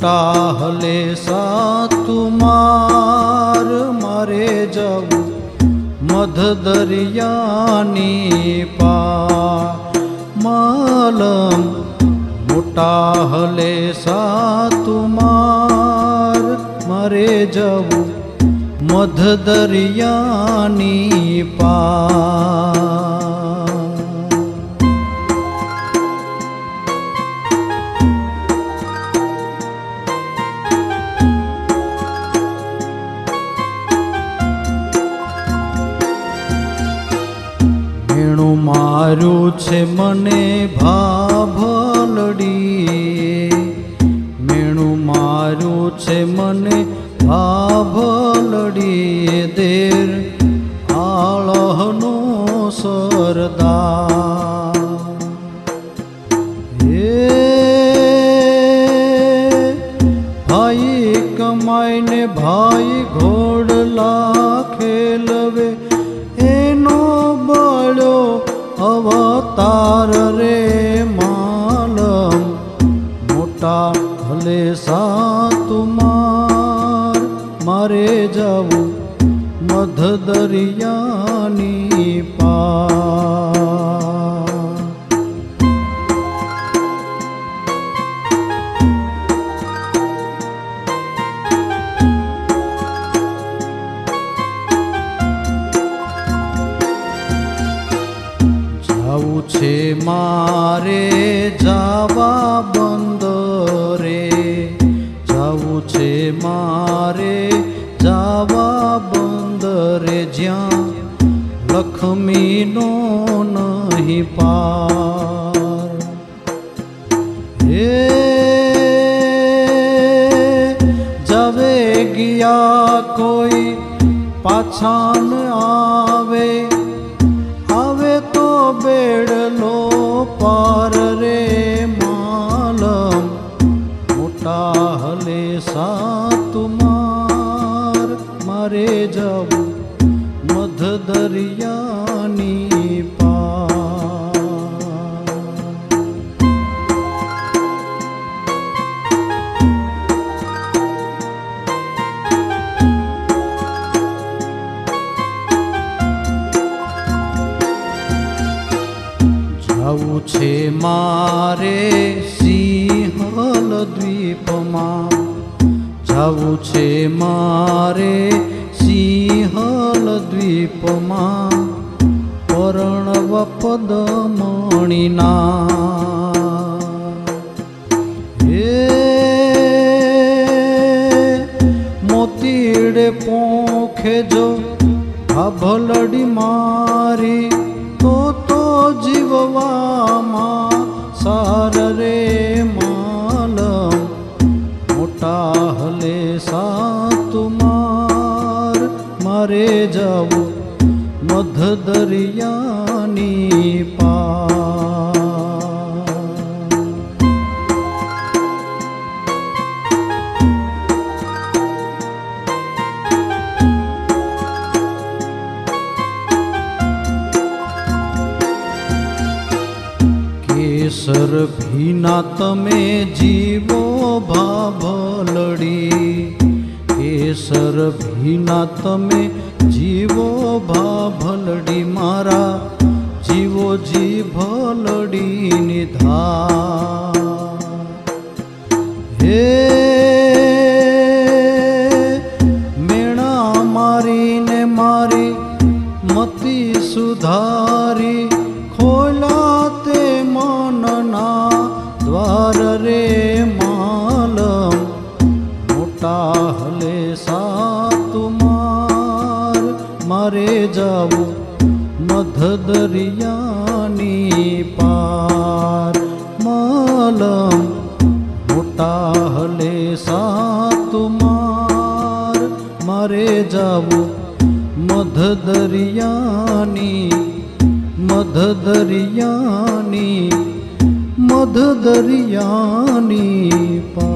बोटाले सा तु मरे ज मधर्यानि पा। मल गुटा हले सा तरे जधर्यानि पा। મારું છે મને ભાભલડી મેણું મારું છે મને ભાભલડી દેર આળહનો સરદાર. હે ભાઈ કમાઈને ભાઈ ઘોડલા ભલે સાતુમાર મારે જવું મધ દરિયાની પા જાવું છે મારે જાવા છે મારે જાવા બંદરે જ્યાં લક્ષ્મીનો નહીં પાર. હે જવે ગયા કોઈ પાછા ન મારે જવું મધ દરિયાની પા છે મારે સિંહલ દ્વીપમાં. જાવું છે મારે સિંહલ દ્વીપમાં પરણવ પદમણીના હે મોતીડે પોખે જો ભલડી મારી, તો તો જીવવામાં સાર રે માલમ મોટા સાતુમાર મારે જવું મધ દરિયાની પા કેસર ભીના તમે જીવો ભાભલડી. કેસર ભીના તમે જીવો ભાભલડી. મારા જીવો જી ભલડી નિધા. હે મેણા મારીને મારી મતી સુધારી. ખોલા મનના દ્વાર રે માલમ, મોટા હલે સાતુમાર મારે. જાવું મધ દરિયાની પાર. માલમ, મોટા હલે સાતુમાર મારે. જાવું મધ मधदर्यानि मधदर्यानि पा